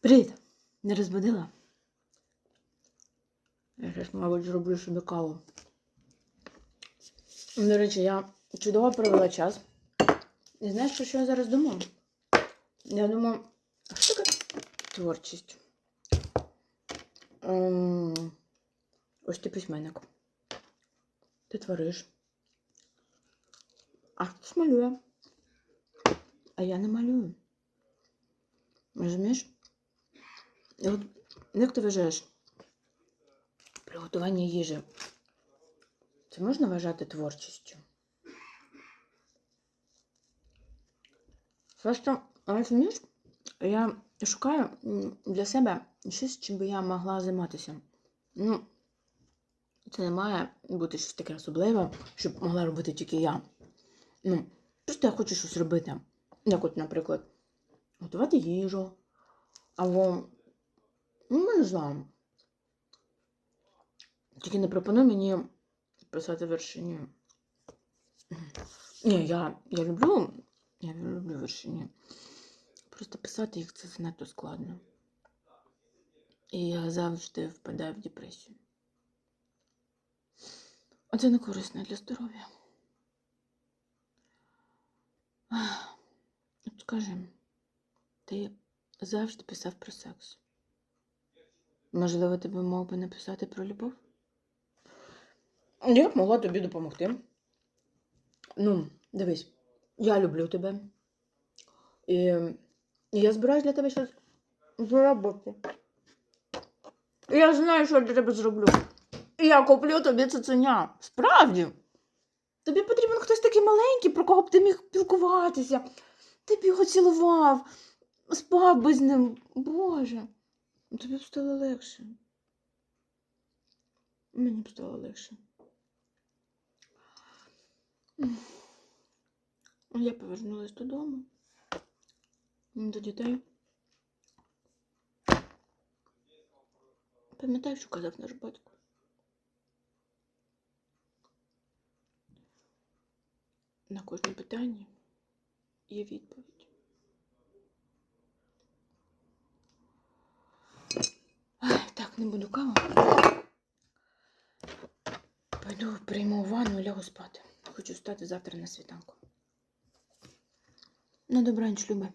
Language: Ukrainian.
Привіт! Не розбудила? Я зараз, мабуть, зроблю собі каву. До речі, я чудово провела час. І знаєш, про що я зараз думаю? Я думаю, що таке творчість? Ем, ось ти письменник. Ти твориш. А хтось малює. А я не малюю. Розумієш? От як ти вважаєш? Приготування їжі. Це можна вважати творчістю? Просто, розумієш, я шукаю для себе щось, чим би я могла займатися. Ну, це не має бути щось таке особливе, щоб могла робити тільки я. Ну, просто я хочу щось робити. Як от, наприклад, готувати їжу. Або, ну, не знаю. Тільки не пропонуй мені писати вірші. Ні. Я, я люблю. Я люблю вірші, ні. Просто писати їх це занадто складно. І я завжди впадаю в депресію. А це не корисно для здоров'я. От скажи, ти завжди писав про секс. Можливо, ти би мог би написати про любов? Я б могла тобі допомогти. Ну, дивись, я люблю тебе. І я збираюсь для тебе щось зробити. Я знаю, що я для тебе зроблю. Я куплю тобі цуценя. Справді. Тобі потрібен хтось такий маленький, про кого б ти міг спілкуватися. Ти б його цілував, спав би з ним. Боже, тобі б стало легше. Мені б стало легше. Я повернулась додому. До дітей. Пам'ятаєш, що казав наш батько? На кожне питання є відповідь. Не буду каву. Пойду прийму ванну і лягу спати. Хочу встати завтра на світанку. На добраніч, Люби.